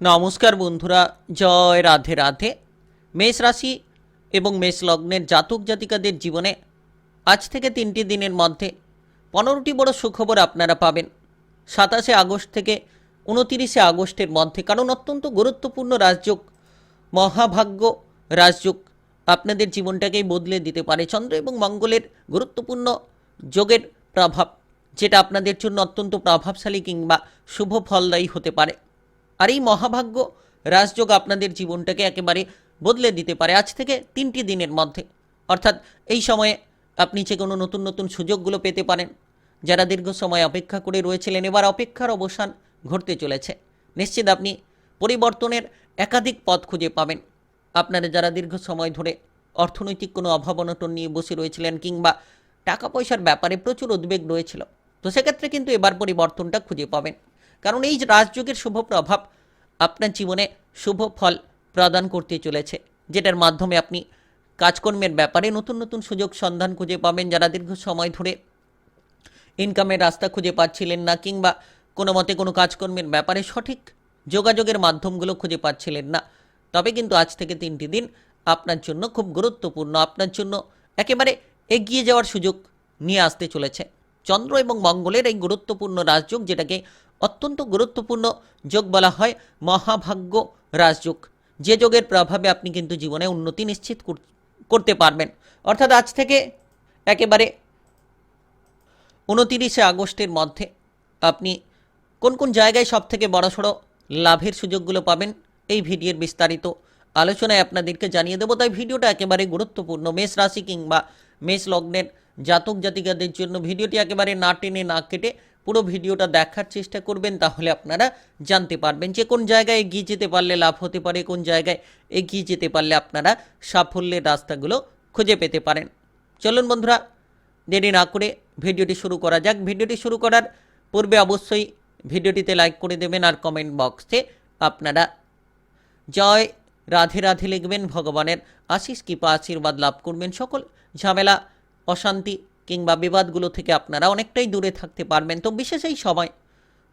নমস্কার বন্ধুরা, জয় রাধে রাধে। মেষ রাশি এবং মেষ লগ্নের জাতক জাতিকাদের জীবনে আজ থেকে তিনটি দিনের মধ্যে পনেরোটি বড় সুখবর আপনারা পাবেন। সাতাশে আগস্ট থেকে উনতিরিশে আগস্টের মধ্যে, কারণ অত্যন্ত গুরুত্বপূর্ণ রাজযোগ, মহাভাগ্য রাজযোগ আপনাদের জীবনটাকেই বদলে দিতে পারে। চন্দ্র এবং মঙ্গলের গুরুত্বপূর্ণ যোগের প্রভাব, যেটা আপনাদের জন্য অত্যন্ত প্রভাবশালী কিংবা শুভ ফলদায়ী হতে পারে। আর এই মহাভাগ্য রাজযোগ আপনাদের জীবনটাকে একেবারে বদলে দিতে পারে আজ থেকে তিনটি দিনের মধ্যে। অর্থাৎ এই সময়ে আপনি যে কোনো নতুন নতুন সুযোগগুলো পেতে পারেন, যারা দীর্ঘ সময় অপেক্ষা করে রয়েছিলেন, এবার অপেক্ষার অবসান ঘটতে চলেছে। নিশ্চিত আপনি পরিবর্তনের একাধিক পথ খুঁজে পাবেন। আপনারা যারা দীর্ঘ সময় ধরে অর্থনৈতিক কোনো অভাব অনটন নিয়ে বসে রয়েছিলেন কিংবা টাকা পয়সার ব্যাপারে প্রচুর উদ্বেগ রয়েছিল, তো সেক্ষেত্রে কিন্তু এবার পরিবর্তনটা খুঁজে পাবেন। কারণ এই রাজযোগের শুভ প্রভাব আপনার জীবনে শুভ ফল প্রদান করতে চলেছে, যেটার মাধ্যমে আপনি কাজকর্মের ব্যাপারে নতুন নতুন সুযোগ সন্ধান খুঁজে পাবেন, যারা দীর্ঘ সময় ধরে ইনকামের রাস্তা খুঁজে পাচ্ছিলেন না কিংবা কোনো মতে কোনো কাজকর্মের ব্যাপারে সঠিক যোগাযোগের মাধ্যমগুলো খুঁজে পাচ্ছিলেন না। তবে কিন্তু আজ থেকে তিনটি দিন আপনার জন্য খুব গুরুত্বপূর্ণ। আপনার জন্য একেবারে এগিয়ে যাওয়ার সুযোগ নিয়ে আসতে চলেছে। চন্দ্র এবং মঙ্গলের এই গুরুত্বপূর্ণ রাজযোগ, যেটাকে অত্যন্ত গুরুত্বপূর্ণ যোগ বলা হয় মহাভাগ্য রাজযোগ। যে যোগের প্রভাবে আপনি কিন্তু জীবনে উন্নতি নিশ্চিত করতে পারবেন। অর্থাৎ আজ থেকে একেবারে উনতিরিশে আগস্টের মধ্যে আপনি কোন কোন জায়গায় সব থেকে বড়সড় লাভের সুযোগগুলো পাবেন, এই ভিডিওর বিস্তারিত আলোচনায় আপনাদেরকে জানিয়ে দেবো। তাই ভিডিওটা একেবারে গুরুত্বপূর্ণ। মেষ রাশি কিংবা মেষ লগ্নের জাতক জাতিকাদের জন্য ভিডিওটি একেবারে না টেনে না কেটে পুরো ভিডিওটা দেখার চেষ্টা করবেন, তাহলে আপনারা জানতে পারবেন যে কোন জায়গায় এগিয়ে যেতে পারলে লাভ হতে পারে, কোন জায়গায় এগিয়ে যেতে পারলে আপনারা সাফল্যের রাস্তাগুলো খুঁজে পেতে পারেন। চলুন বন্ধুরা, দেরি না করে ভিডিওটি শুরু করা যাক। ভিডিওটি শুরু করার পূর্বে অবশ্যই ভিডিওটিতে লাইক করে দেবেন আর কমেন্ট বক্সে আপনারা জয়, রাধে রাধে লিখবেন, ভগবানের আশিস, কৃপা, আশীর্বাদ লাভ করবেন। সকল ঝামেলা, অশান্তি কিংবা বিবাদগুলো থেকে আপনারা অনেকটাই দূরে থাকতে পারবেন। তো বিশেষ এই সময়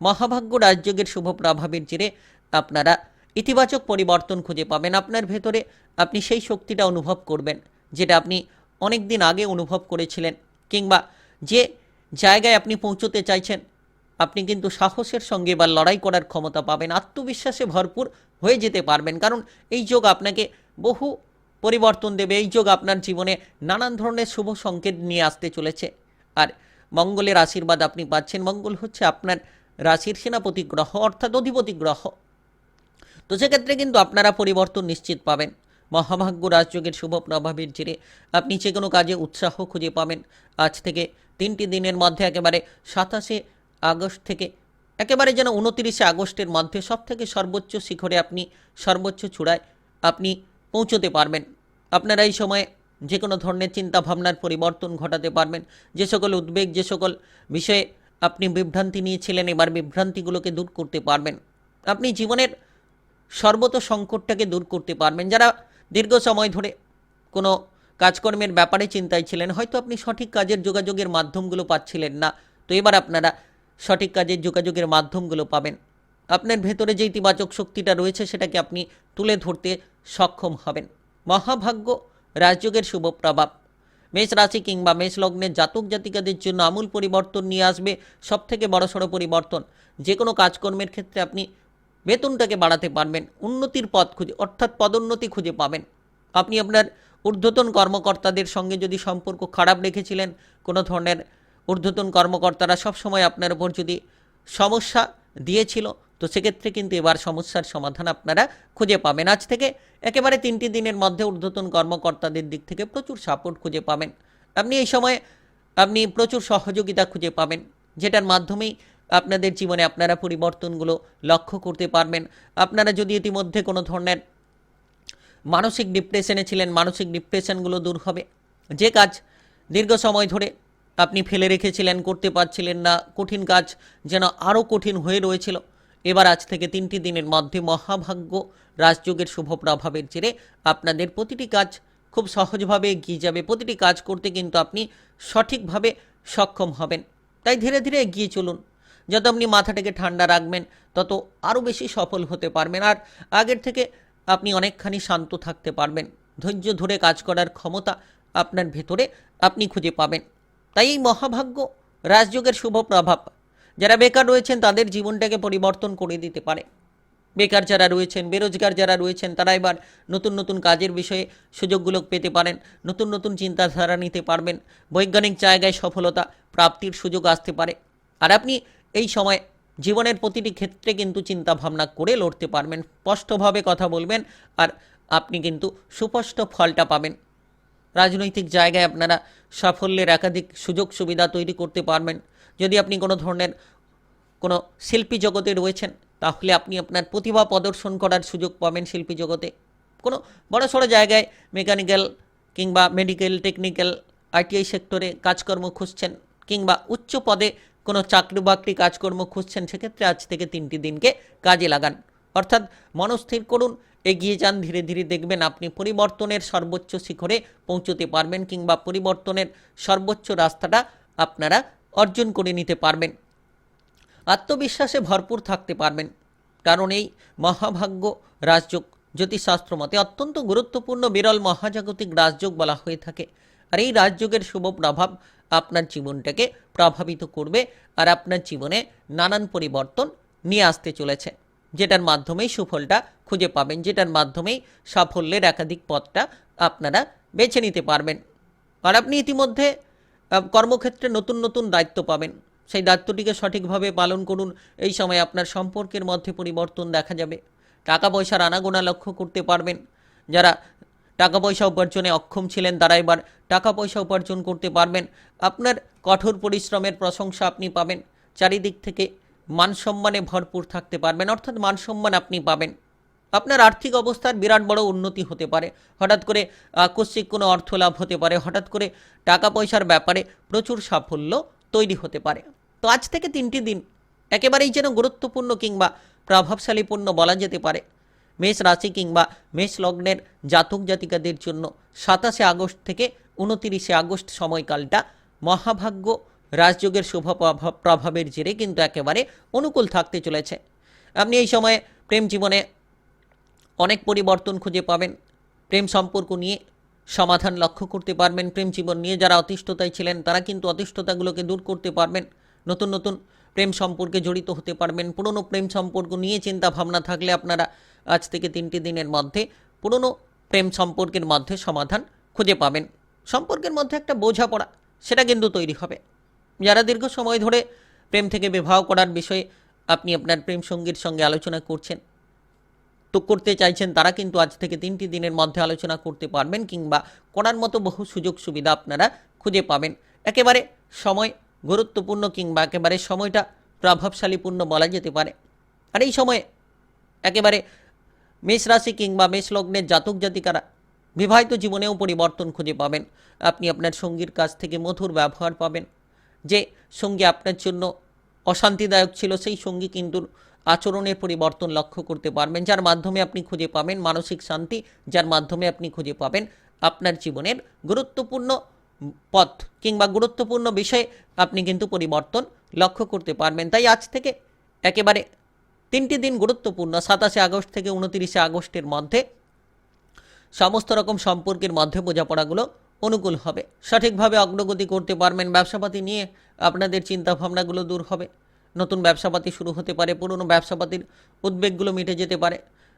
মহাভাগ্য রাজযোগের শুভ প্রভাবের জেরে আপনারা ইতিবাচক পরিবর্তন খুঁজে পাবেন। আপনার ভেতরে আপনি সেই শক্তিটা অনুভব করবেন, যেটা আপনি অনেক দিন আগে অনুভব করেছিলেন কিংবা যে জায়গায় আপনি পৌঁছতে চাইছেন, আপনি কিন্তু সাহসের সঙ্গে বা লড়াই করার ক্ষমতা পাবেন। আত্মবিশ্বাসে ভরপুর হয়ে যেতে পারবেন। কারণ এই যোগ আপনাকে বহু পরিবর্তন দেবে। এই যোগ আপনার জীবনে নানান ধরনের শুভ সংকেত নিয়ে আসতে চলেছে। আর মঙ্গলের আশীর্বাদ আপনি পাচ্ছেন। মঙ্গল হচ্ছে আপনার রাশির সেনাপতি গ্রহ, অর্থাৎ অধিপতি গ্রহ। তো সেক্ষেত্রে কিন্তু আপনারা পরিবর্তন নিশ্চিত পাবেন। মহাভাগ্য রাজযোগের শুভ প্রভাবের জেরে আপনি যে কোনো কাজে উৎসাহ খুঁজে পাবেন। আজ থেকে তিনটি দিনের মধ্যে একেবারে সাতাশে আগস্ট থেকে একেবারে যেন উনতিরিশে আগস্টের মধ্যে সব থেকে সর্বোচ্চ শিখরে আপনি সর্বোচ্চ চূড়ায় আপনি পৌঁছতে পারবেন। আপনারা এই সময়ে যে কোনো ধরনের চিন্তা ভাবনার পরিবর্তন ঘটাতে পারবেন। যে সকল উদ্বেগ, যে সকল বিষয়ে আপনি বিভ্রান্তি নিয়েছিলেন, এবার বিভ্রান্তিগুলোকে দূর করতে পারবেন। আপনি জীবনের সর্বত সংকটটাকে দূর করতে পারবেন। যারা দীর্ঘ সময় ধরে কোনো কাজকর্মের ব্যাপারে চিন্তায় ছিলেন, হয়তো আপনি সঠিক কাজের যোগাযোগের মাধ্যমগুলো পাচ্ছিলেন না। তো এবার আপনারা সঠিক কাজের যোগাযোগের মাধ্যমগুলো পাবেন। আপনার ভেতরে যে ইতিবাচক শক্তিটা রয়েছে সেটাকে আপনি তুলে ধরতে সক্ষম হবেন। মহাভাগ্য রাজযোগের শুভ প্রভাব। মেষ রাশি কিংবা মেষ লগ্নের জাতক জাতিকাদের জন্য আমূল পরিবর্তন নিয়ে আসবে সব থেকে বড়সড় পরিবর্তন। যে কোনো কাজকর্মের ক্ষেত্রে আপনি বেতনটাকে বাড়াতে পারবেন, উন্নতির পথ খুঁজে, অর্থাৎ পদোন্নতি খুঁজে পাবেন। আপনি আপনার ঊর্ধ্বতন কর্মকর্তাদের সঙ্গে যদি সম্পর্ক খারাপ রেখেছিলেন, কোনো ধরনের ঊর্ধ্বতন কর্মকর্তারা সবসময় আপনার উপর যদি সমস্যা দিয়েছিল তো সেক্ষেত্রে কিন্তু এবার সমস্যার সমাধান আপনারা খুঁজে পাবেন। আজ থেকে একেবারে তিনটি দিনের মধ্যে ঊর্ধ্বতন কর্মকর্তাদের দিক থেকে প্রচুর সাপোর্ট খুঁজে পাবেন। আপনি এই সময় আপনি প্রচুর সহযোগিতা খুঁজে পাবেন, যেটার মাধ্যমেই আপনাদের জীবনে আপনারা পরিবর্তনগুলো লক্ষ্য করতে পারবেন। আপনারা যদি ইতিমধ্যে কোনো ধরনের মানসিক ডিপ্রেশনে ছিলেন, মানসিক ডিপ্রেশনগুলো দূর হবে। যে কাজ দীর্ঘ সময় ধরে আপনি ফেলে রেখেছিলেন, করতে পারছিলেন না, কঠিন কাজ যেন আরও কঠিন হয়ে রয়েছিল এবার আজ থেকে তিনটি দিনের মধ্যে মহাভাগ্য রাজযোগের শুভ প্রভাবের জেরে আপনাদের প্রতিটি কাজ খুব সহজভাবে এগিয়ে যাবে। প্রতিটি কাজ করতে কিন্তু আপনি সঠিকভাবে সক্ষম হবেন। তাই ধীরে ধীরে এগিয়ে চলুন। যত আপনি মাথাটাকে ঠান্ডা রাখবেন, তত আরও বেশি সফল হতে পারবেন আর আগের থেকে আপনি অনেকখানি শান্ত থাকতে পারবেন। ধৈর্য ধরে কাজ করার ক্ষমতা আপনার ভেতরে আপনি খুঁজে পাবেন। তাই এই মহাভাগ্য রাজযোগের শুভ প্রভাব যারা বেকার রয়েছেন, তাদের জীবনটাকে পরিবর্তন করে দিতে পারে। বেকার যারা রয়েছেন, বেরোজগার যারা রয়েছেন, তারা এবার নতুন নতুন কাজের বিষয়ে সুযোগগুলো পেতে পারেন, নতুন নতুন চিন্তাধারা নিতে পারবেন, বৈজ্ঞানিক জায়গায় সফলতা প্রাপ্তির সুযোগ আসতে পারে। আর আপনি এই সময় জীবনের প্রতিটি ক্ষেত্রে কিন্তু চিন্তা ভাবনা করে লড়তে পারবেন, স্পষ্টভাবে কথা বলবেন, আর আপনি কিন্তু সুস্পষ্ট ফলটা পাবেন। রাজনৈতিক জায়গায় আপনারা সাফল্যের একাধিক সুযোগ সুবিধা তৈরি করতে পারবেন যদি আপনি কোনো ধরনের কোনো শিল্পী জগতে রয়েছেন, তাহলে আপনি আপনার প্রতিভা প্রদর্শন করার সুযোগ পাবেন শিল্পী জগতে। কোনো বড় সড়ো জায়গায় মেকানিক্যাল কিংবা মেডিকেল, টেকনিক্যাল, আইটিআই সেক্টরে কাজকর্ম খুঁজছেন কিংবা উচ্চ পদে কোনো চাকরি বাকরি কাজকর্ম খুঁজছেন, সেক্ষেত্রে আজ থেকে তিনটি দিনকে কাজে লাগান। অর্থাৎ মনস্থির করুন, এগিয়ে যান, ধীরে ধীরে দেখবেন আপনি পরিবর্তনের সর্বোচ্চ শিখরে পৌঁছতে পারবেন কিংবা পরিবর্তনের সর্বোচ্চ রাস্তাটা আপনারা অর্জন করে নিতে পারবেন। আত্মবিশ্বাসে ভরপুর থাকতে পারবেন। কারণ এই মহাভাগ্য রাজযোগ জ্যোতিষশাস্ত্র মতে অত্যন্ত গুরুত্বপূর্ণ, বিরল, মহাজাগতিক রাজযোগ বলা হয়ে থাকে। আর এই রাজযোগের শুভ প্রভাব আপনার জীবনটাকে প্রভাবিত করবে আর আপনার জীবনে নানান পরিবর্তন নিয়ে আসতে চলেছে। যেটার মাধ্যমেই সুফলটা খুঁজে পাবেন, যেটার মাধ্যমেই সাফল্যের একাধিক পথটা আপনারা বেছে নিতে পারবেন। আর আপনি ইতিমধ্যে কর্মক্ষেত্রে নতুন নতুন দায়িত্ব পাবেন। সেই দায়িত্বটিকে সঠিকভাবে পালন করুন। এই সময় আপনার সম্পর্কের মধ্যে পরিবর্তন দেখা যাবে। টাকা পয়সার আনাগোনা লক্ষ্য করতে পারবেন। যারা টাকা পয়সা উপার্জনে অক্ষম ছিলেন, তারা এবার টাকা পয়সা উপার্জন করতে পারবেন। আপনার কঠোর পরিশ্রমের প্রশংসা আপনি পাবেন। চারিদিক থেকে মান সম্মানে ভরপুর থাকতে পারবেন। অর্থাৎ মান সম্মান আপনি পাবেন। আপনার আর্থিক অবস্থার বিরাট বড় উন্নতি হতে পারে। হঠাৎ করে আকস্মিক কোনো অর্থ লাভ হতে পারে। হঠাৎ করে টাকা পয়সার ব্যাপারে প্রচুর সাফল্য তৈরি হতে পারে। তো আজ থেকে তিনটি দিন একেবারেই যেন গুরুত্বপূর্ণ কিংবা প্রভাবশালীপূর্ণ বলা যেতে পারে। মেষ রাশি কিংবা মেষ লগ্নের জাতক জাতিকাদের জন্য সাতাশে আগস্ট থেকে উনতিরিশে আগস্ট সময়কালটা মহাভাগ্য রাজযোগের শুভ প্রভাব প্রভাবের জেরে কিন্তু একেবারে অনুকূল থাকতে চলেছে। আপনি এই সময়ে প্রেম জীবনে অনেক পরিবর্তন খুঁজে পাবেন। প্রেম সম্পর্ক নিয়ে সমাধান লক্ষ্য করতে পারবেন। প্রেম জীবন নিয়ে যারা অতিষ্ঠতায় ছিলেন, তারা কিন্তু অতিষ্ঠতাগুলোকে দূর করতে পারবেন। নতুন নতুন প্রেম সম্পর্কে জড়িত হতে পারবেন। পুরনো প্রেম সম্পর্ক নিয়ে চিন্তা ভাবনা থাকলে আপনারা আজ থেকে তিনটি দিনের মধ্যে পুরনো প্রেম সম্পর্কের মধ্যে সমাধান খুঁজে পাবেন। সম্পর্কের মধ্যে একটা বোঝাপড়া, সেটা কিন্তু তৈরি হবে। যারা দীর্ঘ সময় ধরে প্রেম থেকে বিবাহ করার বিষয়ে আপনি আপনার প্রেম সঙ্গীর সঙ্গে আলোচনা করছেন তো করতে চাইছেন, তারা কিন্তু আজ থেকে তিনটি দিনের মধ্যে আলোচনা করতে পারবেন কিংবা করার মতো বহু সুযোগ সুবিধা আপনারা খুঁজে পাবেন। একেবারে সময় গুরুত্বপূর্ণ কিংবা একেবারে সময়টা প্রভাবশালীপূর্ণ বলা যেতে পারে। আর এই সময়ে একেবারে মেষ রাশি কিংবা মেষ লগ্নের জাতক জাতিকারা বিবাহিত জীবনেও পরিবর্তন খুঁজে পাবেন। আপনি আপনার সঙ্গীর কাছ থেকে মধুর ব্যবহার পাবেন। যে সঙ্গী আপনার জন্য অশান্তিদায়ক ছিল, সেই সঙ্গী কিন্তু আচরণের পরিবর্তন লক্ষ্য করতে পারবেন, যার মাধ্যমে আপনি খুঁজে পাবেন মানসিক শান্তি, যার মাধ্যমে আপনি খুঁজে পাবেন আপনার জীবনের গুরুত্বপূর্ণ পথ কিংবা গুরুত্বপূর্ণ বিষয়ে আপনি কিন্তু পরিবর্তন লক্ষ্য করতে পারবেন। তাই আজ থেকে একেবারে তিনটি দিন গুরুত্বপূর্ণ, সাতাশে আগস্ট থেকে উনতিরিশে আগস্টের মধ্যে সমস্ত রকম সম্পর্কের মধ্যে বোঝাপড়াগুলো অনুকূল হবে। সঠিকভাবে অগ্রগতি করতে পারবেন, ব্যবসাপাতি নিয়ে আপনাদের চিন্তাভাবনাগুলো দূর হবে। নতুন ব্যবসাপাতি শুরু হতে পারে, পুরনো ব্যবসাপাতির উদ্বেগগুলো মিটে যেতে পারে।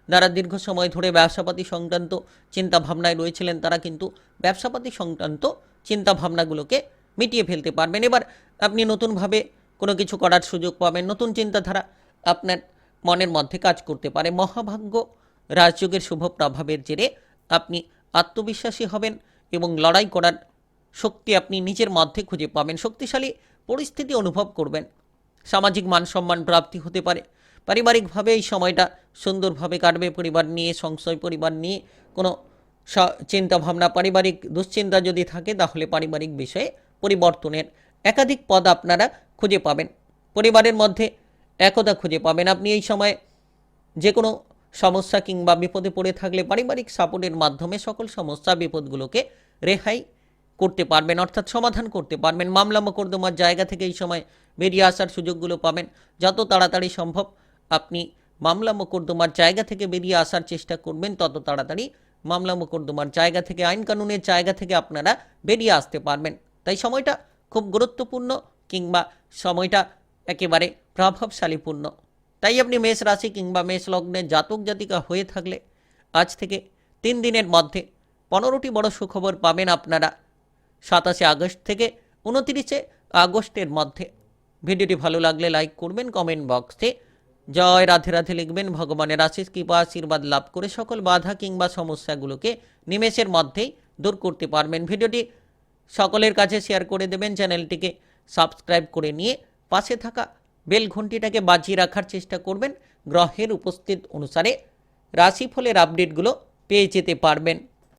যারা দীর্ঘ সময় ধরে ব্যবসাপাতি সংক্রান্ত চিন্তাভাবনায় রয়েছিলেন, তারা কিন্তু ব্যবসাপাতি সংক্রান্ত চিন্তাভাবনাগুলোকে মিটিয়ে ফেলতে পারবেন। এবার আপনি নতুনভাবে কোনো কিছু করার সুযোগ পাবেন, নতুন চিন্তাধারা আপনার মনের মধ্যে কাজ করতে পারে। মহাভাগ্য রাজযোগের শুভ প্রভাবের জেরে আপনি আত্মবিশ্বাসী হবেন এবং লড়াই করার শক্তি আপনি নিজের মধ্যে খুঁজে পাবেন। শক্তিশালী পরিস্থিতি অনুভব করবেন। সামাজিক মান সম্মান প্রাপ্তি হতে পারে। পারিবারিকভাবে এই সময়টা সুন্দরভাবে কাটবে পরিবার নিয়ে, সংশয় পরিবার নিয়ে, কোনো স- চিন্তাভাবনা, পারিবারিক দুশ্চিন্তা যদি থাকে তাহলে পারিবারিক বিষয়ে পরিবর্তনের একাধিক পদ আপনারা খুঁজে পাবেন। পরিবারের মধ্যে একতা খুঁজে পাবেন। আপনি এই সময় যে কোনো সমস্যা কিংবা বিপদে পড়ে থাকলে পারিবারিক সাপোর্টের মাধ্যমে সকল সমস্যা, বিপদগুলোকে রেহাই করতে পারবেন, অর্থাৎ সমাধান করতে পারবেন। মামলা মোকদ্দমার জায়গা থেকে এই সময় বেরিয়ে আসার সুযোগগুলো পাবেন। যত তাড়াতাড়ি সম্ভব আপনি মামলা মোকদ্দমার জায়গা থেকে বেরিয়ে আসার চেষ্টা করবেন, তত তাড়াতাড়ি মামলা মোকদ্দমার জায়গা থেকে, আইন কানুনের জায়গা থেকে আপনারা বেরিয়ে আসতে পারবেন। তাই সময়টা খুব গুরুত্বপূর্ণ কিংবা সময়টা একেবারে প্রভাবশালীপূর্ণ। তাই আপনি মেষ রাশি কিংবা মেষ লগ্নে জাতক জাতিকা হয়ে থাকলে আজ থেকে তিন দিনের মধ্যে পনেরোটি বড় সুখবর পাবেন আপনারা। সাতাশে আগস্ট থেকে উনতিরিশে আগস্টের মধ্যে। ভিডিওটি ভালো লাগলে লাইক করবেন, কমেন্ট বক্সে। জয় রাধে রাধে লিখবেন, ভগবানের আশিস কৃপা, আশীর্বাদ লাভ করে সকল বাধা কিংবা সমস্যাগুলোকে নিমেষের মধ্যেই দূর করতে পারবেন। ভিডিওটি সকলের কাছে শেয়ার করে দেবেন, চ্যানেলটিকে সাবস্ক্রাইব করে নিয়ে পাশে থাকা বেল ঘন্টিটাকে বাজিয়ে রাখার চেষ্টা করবেন। গ্রহের উপস্থিত অনুসারে রাশিফলের আপডেটগুলো পেয়ে যেতে পারবেন।